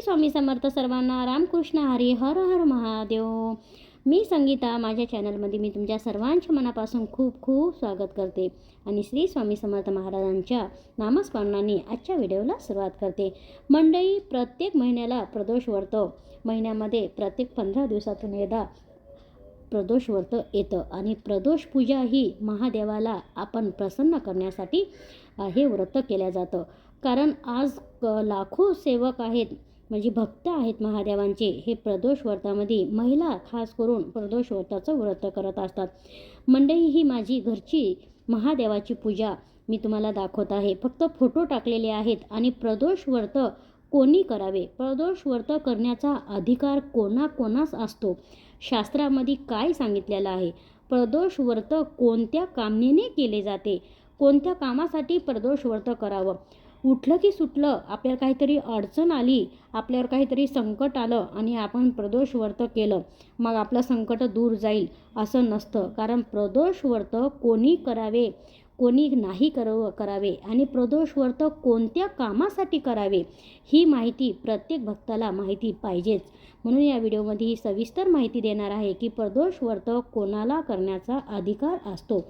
श्री स्वामी समर्थ सर्वांना रामकृष्ण हरी हर हर महादेव. मी संगीता माझ्या चॅनलमध्ये मी तुमच्या सर्वांच्या मनापासून खूप खूप स्वागत करते आणि श्री स्वामी समर्थ महाराजांच्या नामस्मरणाने आजच्या व्हिडिओला सुरुवात करते. मंडळी प्रत्येक महिन्याला प्रदोष व्रत. महिन्यामध्ये प्रत्येक पंधरा दिवसातून एकदा प्रदोष व्रत येतं आणि प्रदोष पूजा ही महादेवाला आपण प्रसन्न करण्यासाठी हे व्रत केलं जातं. कारण आज लाखो सेवक आहेत म्हणजे भक्त आहेत महादेवांचे हे प्रदोष व्रतामध्ये महिला खास करून प्रदोष व्रताचं व्रत करत असतात. मंडळी ही माझी घरची महादेवाची पूजा मी तुम्हाला दाखवत आहे. फक्त फोटो टाकलेले आहेत आणि प्रदोष व्रत कोणी करावे? प्रदोष व्रत करण्याचा अधिकार कोणाकोणास असतो? शास्त्रामध्ये काय सांगितलेलं आहे? प्रदोष व्रत कोणत्या कामनेने केले जाते? कोणत्या कामासाठी प्रदोष व्रत करावं? उठलं की सुटलं आपल्याला काहीतरी अडचण आली आपल्यावर काहीतरी संकट आलं आणि आपण प्रदोष व्रत केलं मग आपलं संकट दूर जाईल असं नसतं. कारण प्रदोष व्रत कोणी करावे कोणी नाही करव करावे आणि प्रदोष व्रत कोणत्या कामासाठी करावे ही माहिती प्रत्येक भक्ताला माहिती पाहिजेच. म्हणून या व्हिडिओमध्ये ही सविस्तर माहिती देणार आहे की प्रदोष व्रत कोणाला करण्याचा अधिकार असतो.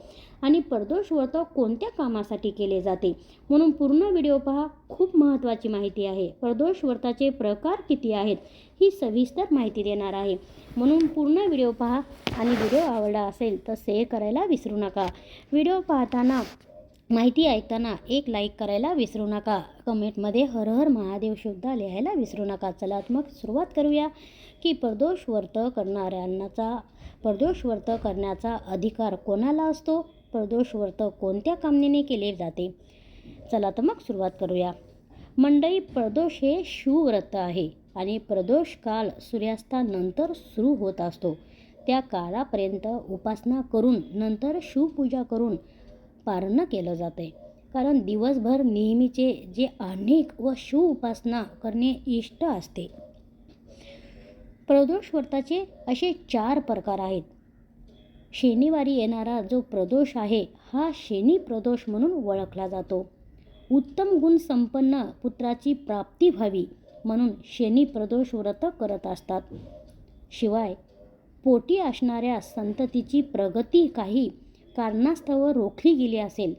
आणि प्रदोष वर्तव कोणत्या कामासाठी केले जाते? म्हणून पूर्ण व्हिडिओ पहा. खूप महत्त्वाची माहिती आहे. प्रदोष व्रताचे प्रकार किती आहेत ही सविस्तर माहिती देणार आहे. म्हणून पूर्ण व्हिडिओ पहा. आणि व्हिडिओ आवडला असेल तर शेअर करायला विसरू नका. व्हिडिओ पाहताना माहिती ऐकताना एक लाईक करायला विसरू नका. कमेंटमध्ये हर हर महादेव शुद्धा लिहायला विसरू नका. चला मग सुरुवात करूया की प्रदोष व्रत करणाऱ्यांनाचा प्रदोष व्रत करण्याचा अधिकार कोणाला असतो? प्रदोष व्रत कोणत्या कामनेने केले जाते? चला तर मग सुरुवात करूया. मंडई प्रदोष हे शिवव्रत आहे आणि प्रदोष काल सूर्यास्तानंतर सुरू होत असतो. त्या काळापर्यंत उपासना करून नंतर शिवपूजा करून पारणं केलं जाते. कारण दिवसभर नेहमीचे जे अनेक व शिव उपासना करणे इष्ट असते. प्रदोष व्रताचे असे चार प्रकार आहेत. शनिवारी येणारा जो प्रदोष आहे हा शनी प्रदोष म्हणून ओळखला जातो. उत्तम गुण संपन्न पुत्राची प्राप्ती व्हावी म्हणून शनी प्रदोष व्रत करत असतात. शिवाय पोटी असणाऱ्या संततीची प्रगती काही कारणास्तव रोखली गेली असेल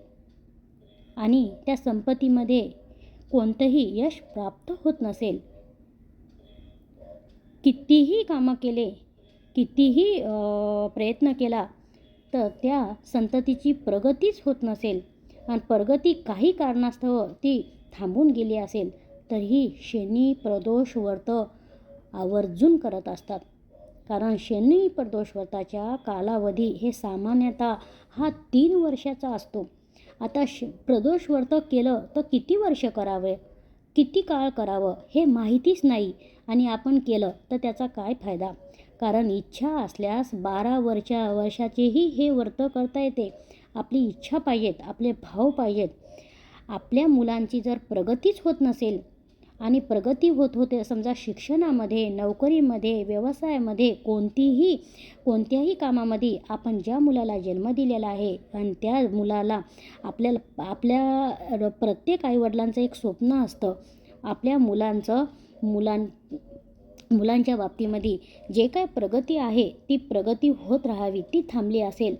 आणि त्या संपत्तीमध्ये कोणतंही यश प्राप्त होत नसेल. कितीही कामं केले कितीही प्रयत्न केला तर त्या संततीची प्रगतीच होत नसेल. आणि प्रगती काही कारणास्तव ती थांबून गेली असेल तरीही शनी प्रदोष व्रत आवर्जून करत असतात. कारण शनी प्रदोष व्रताच्या कालावधी हे सामान्यतः हा तीन वर्षाचा असतो. आता श प्रदोष व्रत केलं तर किती वर्ष करावे? किती काळ करावं हे माहितीच नाही. आणि आपण केलं तर त्याचा काय फायदा? कारण इच्छा असल्यास बारा वर्षा वर्षाचेही हे व्रत करता येते. आपली इच्छा पाहिजेत आपले भाव पाहिजेत. आपल्या मुलांची जर प्रगतीच होत नसेल आणि प्रगती होत होते समजा शिक्षणामध्ये नोकरीमध्ये व्यवसायामध्ये कोणतीही कोणत्याही कामामध्ये आपण ज्या मुलाला जन्म दिलेला आहे आणि त्या मुलाला आपल्याला आपल्या र- प्रत्येक आईवडिलांचं एक स्वप्न असतं. आपल्या मुलांचं मुलां मुलांच्या बाबतीमध्ये जे काय प्रगती आहे ती प्रगती होत राहावी ती थांबली असेल.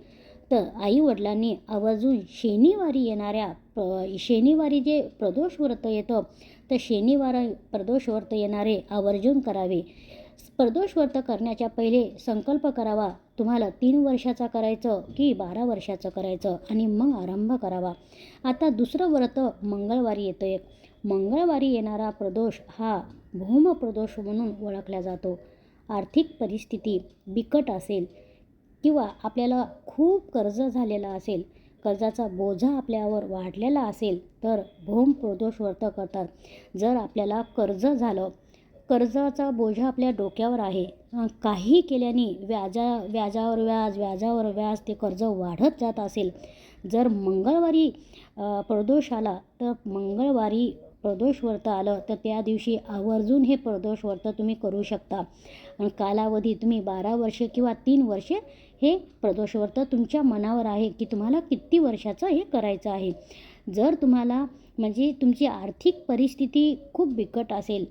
तर आईवडिलांनी आवर्जून शनिवारी येणाऱ्या प- शनिवारी जे प्रदोष व्रत येतं तर शनिवार प्रदोष व्रत येणारे आवर्जून करावे. प्रदोष व्रत करण्याच्या पहिले संकल्प करावा. तुम्हाला तीन वर्षाचा करायचं की बारा वर्षाचं करायचं आणि मग आरंभ करावा. आता दुसरं व्रत मंगळवारी येतं एक. मंगळवारी येणारा प्रदोष हा भूमप्रदोष म्हणून ओळखला जातो. आर्थिक परिस्थिती बिकट असेल किंवा आपल्याला खूप कर्ज झालेला असेल कर्जाचा बोजा आपल्यावर वाढलेला असेल तर भूम प्रदोष व्रत करतात. जर आपल्याला कर्ज झालं कर्जाचा बोजा आपल्या डोक्यावर आहे. काही केल्याने व्याजा व्याजावर व्याज व्याजावर व्याज ते कर्ज वाढत जात असेल. जर मंगळवारी प्रदोष आला तर मंगळवारी प्रदोष व्रत आलं तर त्या दिवशी आवर्जून हे प्रदोष व्रत तुम्ही करू शकता. आणि कालावधी तुम्ही बारा वर्षे किंवा तीन वर्षे हे प्रदोष व्रत तुमच्या मनावर आहे की तुम्हाला किती वर्षाचं हे करायचं आहे. जर तुम्हाला म्हणजे तुमची आर्थिक परिस्थिती खूप बिकट असेल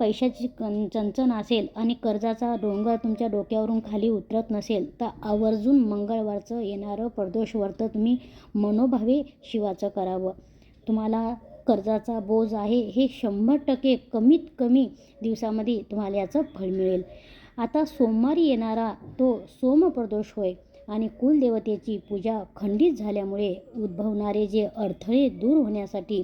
पैशाची कं चणचण असेल आणि कर्जाचा डोंगर तुमच्या डोक्यावरून खाली उतरत नसेल तर आवर्जून मंगळवारचं येणारं प्रदोष व्रत तुम्ही मनोभावे शिवाचं करावं. तुम्हाला कर्जाचा बोज आहे हे शंभर टक्के कमीत कमी दिवसामध्ये तुम्हाला याचं फळ मिळेल. आता सोमवारी येणारा तो सोमप्रदोष होय आणि कुलदेवतेची पूजा खंडित झाल्यामुळे उद्भवणारे जे अडथळे दूर होण्यासाठी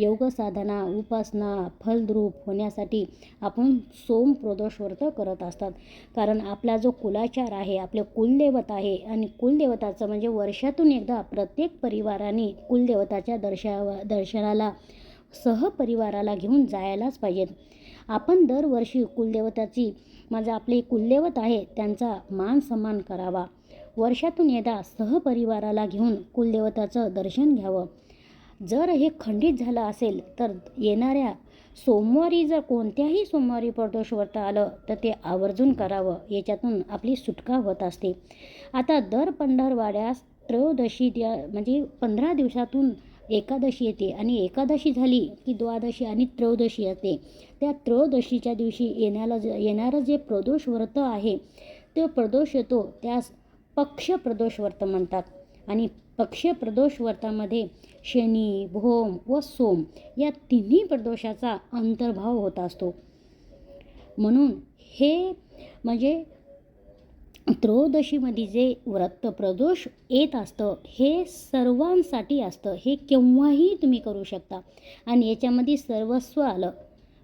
योगसाधना उपासना फलद्रूप होण्यासाठी आपण सोम प्रदोष व्रत करत असतात. कारण आपला जो कुलाचार आहे आपले कुलदेवत आहे आणि कुलदेवताचं म्हणजे वर्षातून एकदा प्रत्येक परिवाराने कुलदेवताच्या दर्शा दर्शनाला सहपरिवाराला घेऊन जायलाच पाहिजेत. आपण दरवर्षी कुलदेवताची माझा आपले कुलदेवत आहे त्यांचा मान सन्मान करावा. वर्षातून एकदा सहपरिवाराला घेऊन कुलदेवताचं दर्शन घ्यावं. जर हे खंडित झालं असेल तर येणाऱ्या सोमवारी जर कोणत्याही सोमवारी प्रदोष व्रत आलं तर ते आवर्जून करावं. याच्यातून आपली सुटका होत असते. आता दर पंढरवाड्यास त्रयोदशी द्या म्हणजे पंधरा दिवसातून एकादशी येते आणि एकादशी झाली की द्वादशी आणि त्रयोदशी येते त्या त्रयोदशीच्या दिवशी येण्याला ज येणारं जे प्रदोष व्रत आहे तो प्रदोष येतो त्यास पक्ष प्रदोष व्रत म्हणतात. आणि पक्ष प्रदोष व्रतामध्ये शनी भोम व सोम या तिन्ही प्रदोषाचा अंतर्भाव होत असतो. म्हणून हे म्हणजे त्रयोदशीमध्ये जे व्रत प्रदोष येत असतं हे सर्वांसाठी असतं. हे केव्हाही तुम्ही करू शकता. आणि याच्यामध्ये सर्वस्व आलं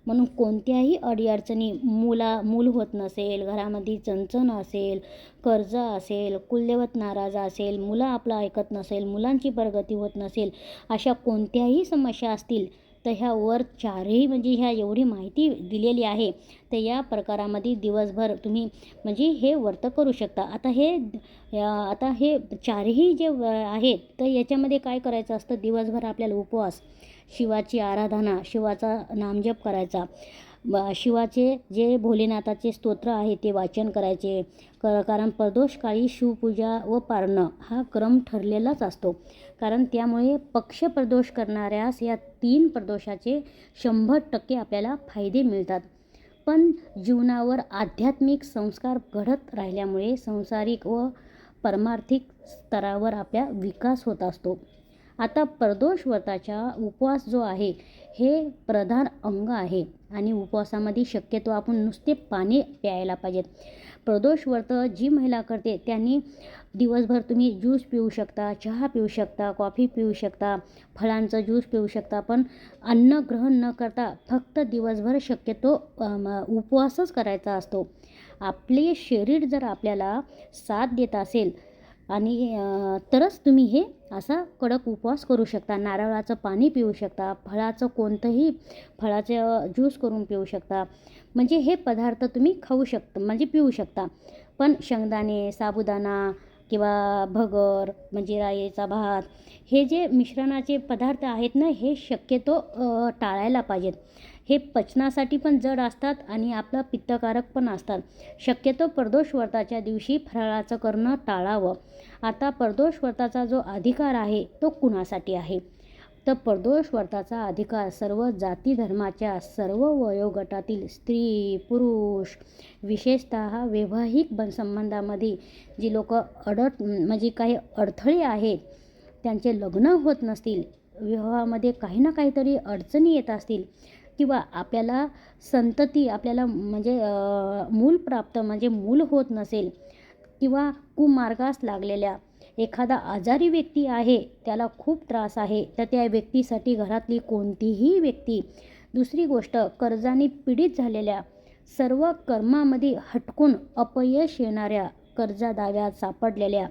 म्हणून कोणत्याही अडीअडचणी मुला मूल होत नसेल घरामध्ये चणचण असेल कर्ज असेल कुलदेवत नाराज असेल मुलं आपलं ऐकत नसेल मुलांची प्रगती होत नसेल अशा कोणत्याही समस्या असतील तर ह्या वर चारही म्हणजे ह्या एवढी माहिती दिलेली आहे तर या प्रकारामध्ये दिवसभर तुम्ही म्हणजे हे व्रत करू शकता. आता हे आता हे चारही जे आहेत तर याच्यामध्ये काय करायचं असतं? दिवसभर आपल्याला उपवास. शिवाची आराधना शिवाचा नामजप करायचा. शिवाचे जे भोलेनाथाचे स्तोत्र आहे ते वाचन करायचे. क कारण प्रदोषकाळी शिवपूजा व पारणं हा क्रम ठरलेलाच असतो. कारण त्यामुळे पक्ष प्रदोष करणाऱ्यास या तीन प्रदोषाचे शंभर टक्के आपल्याला फायदे मिळतात. पण जीवनावर आध्यात्मिक संस्कार घडत राहिल्यामुळे संसारिक व परमार्थिक स्तरावर आपल्या विकास होत असतो. आता प्रदोष व्रताचा उपवास जो आहे हे प्रधान अंग आहे. आणि उपवासामध्ये शक्यतो आपण नुसते पाणी प्यायला पाहिजेत प्रदोष व्रत जी महिला करते त्यांनी दिवसभर तुम्ही ज्यूस पिऊ शकता चहा पिऊ शकता कॉफी पिऊ शकता फळांचं ज्यूस पिऊ शकता पण अन्न ग्रहण न करता फक्त दिवसभर शक्यतो उपवासच करायचा असतो. आपले शरीर जर आपल्याला साथ देत असेल आणि तरच तुम्ही हे असा कडक उपवास करू शकता. नारळाचं पाणी पिऊ शकता फळाचं कोणतंही फळाचं ज्यूस करून पिऊ शकता. म्हणजे हे पदार्थ तुम्ही खाऊ शकता म्हणजे पिऊ शकता. पण शेंगदाणे साबुदाणा किंवा भगर म्हणजे राईचा भात हे जे मिश्रणाचे पदार्थ आहेत ना हे शक्यतो टाळायला पाहिजेत. हे पचनासाठी पण जड असतात आणि आपलं पित्तकारक पण असतात. शक्यतो प्रदोष व्रताच्या दिवशी फराळाचं करणं टाळावं. आता प्रदोष व्रताचा जो अधिकार आहे तो कुणासाठी आहे? तर प्रदोष व्रताचा अधिकार सर्व जाती धर्माच्या सर्व वयोगटातील स्त्री पुरुष विशेषतः वैवाहिक बन संबंधामध्ये जी लोक अडट म्हणजे काही अडथळे आहेत त्यांचे लग्न होत नसतील विवाहामध्ये काही ना काहीतरी अडचणी येत असतील किंवा आपल्याला संतती आपल्याला म्हणजे मूल प्राप्त म्हणजे मूल होत नसेल किंवा कुमार्गास लागलेल्या एखादा आजारी व्यक्ती आहे त्याला खूप त्रास आहे तर त्या व्यक्तीसाठी घरातली कोणतीही व्यक्ती दुसरी गोष्ट कर्जाने पीडित झालेल्या सर्व कर्मामध्ये हटकून अपयश येणाऱ्या कर्जादाव्यात सापडलेल्या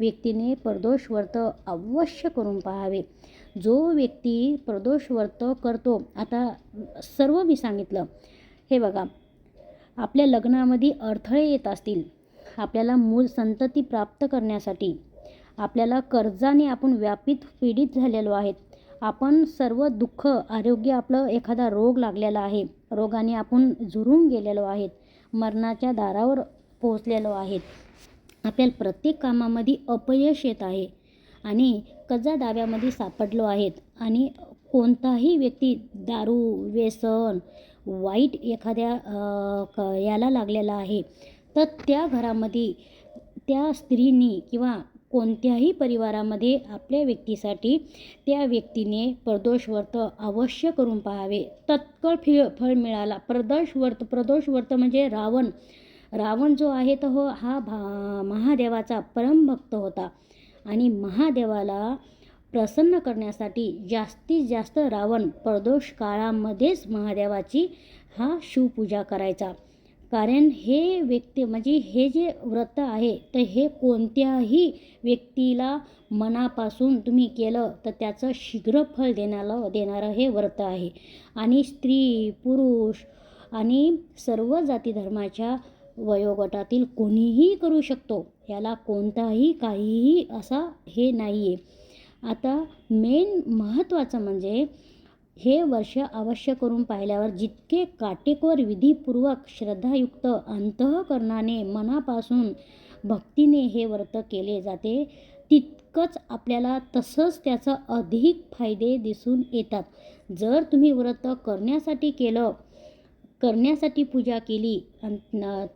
व्यक्तीने परदोष वर्त अवश्य करून पाहावे. जो व्यक्ती प्रदोष वर्त करतो आता सर्व मी सांगितलं. हे बघा आपल्या लग्नामध्ये अडथळे येत असतील आपल्याला मूल संतती प्राप्त करण्यासाठी आपल्याला कर्जाने आपण व्यापित पीडित झालेलो आहेत. आपण सर्व दुःख आरोग्य आपलं एखादा रोग लागलेला आहे रोगाने आपण झुरून गेलेलो आहेत मरणाच्या दारावर पोहोचलेलो आहेत. आपल्याला प्रत्येक कामामध्ये अपयश येत आहे आणि कजा दाव्यामध्ये सापडलो आहेत आणि कोणताही व्यक्ती दारू व्यसन वाईट एखाद्या क याला लागलेला आहे तर त्या घरामध्ये त्या स्त्रीनी किंवा कोणत्याही परिवारामध्ये आपल्या व्यक्तीसाठी त्या व्यक्तीने प्रदोष व्रत अवश्य करून पाहावे. तत्काळ फि फळ मिळाला. प्रदोष व्रत प्रदोष व्रत म्हणजे रावण. रावण जो आहे तो हो हा भा महादेवाचा परमभक्त होता. आणि महादेवाला प्रसन्न करण्यासाठी जास्तीत जास्त रावण प्रदोष काळामध्येच महादेवाची हा शिवपूजा करायचा. कारण हे व्यक्ती म्हणजे हे जे व्रत आहे तर हे कोणत्याही व्यक्तीला मनापासून तुम्ही केलं तर त्याचं शीघ्र फळ देण्याला देणारं हे व्रत आहे. आणि स्त्री पुरुष आणि सर्व जाती धर्माच्या वयोगटातील कोणीही करू शकतो. याला कोणताही काहीही असा हे नाही आहे आता मेन महत्त्वाचं म्हणजे हे वर्ष अवश्य करून पाहिल्यावर जितके काटेकोर विधीपूर्वक श्रद्धायुक्त अंतःकरणाने मनापासून भक्तीने हे व्रत केले जाते तितकंच आपल्याला तसंच त्याचं अधिक फायदे दिसून येतात. जर तुम्ही व्रत करण्यासाठी केलं करण्यासाठी पूजा केली.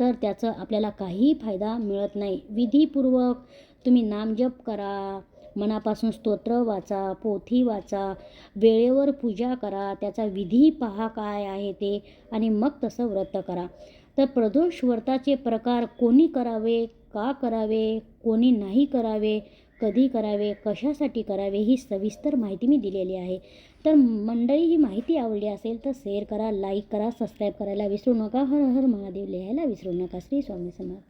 तर त्याचं आपल्याला काहीही फायदा मिळत नाही. विधीपूर्वक तुम्ही नामजप करा. मनापासून स्तोत्र वाचा पोथी वाचा. वेळेवर पूजा करा. त्याचा विधी पहा काय आहे ते आणि मग तसं व्रत करा. तर प्रदोष व्रताचे प्रकार कोणी करावे का करावे कोणी नाही करावे कधी करावे कशासाठी करावे ही सविस्तर माहिती मी दिलेली आहे. तर मंडळी ही माहिती आवडली असेल तर शेअर करा लाईक करा सबस्क्राईब करायला विसरू नका. हर हर महादेव लिहायला विसरू नका. श्री स्वामी समर्थ.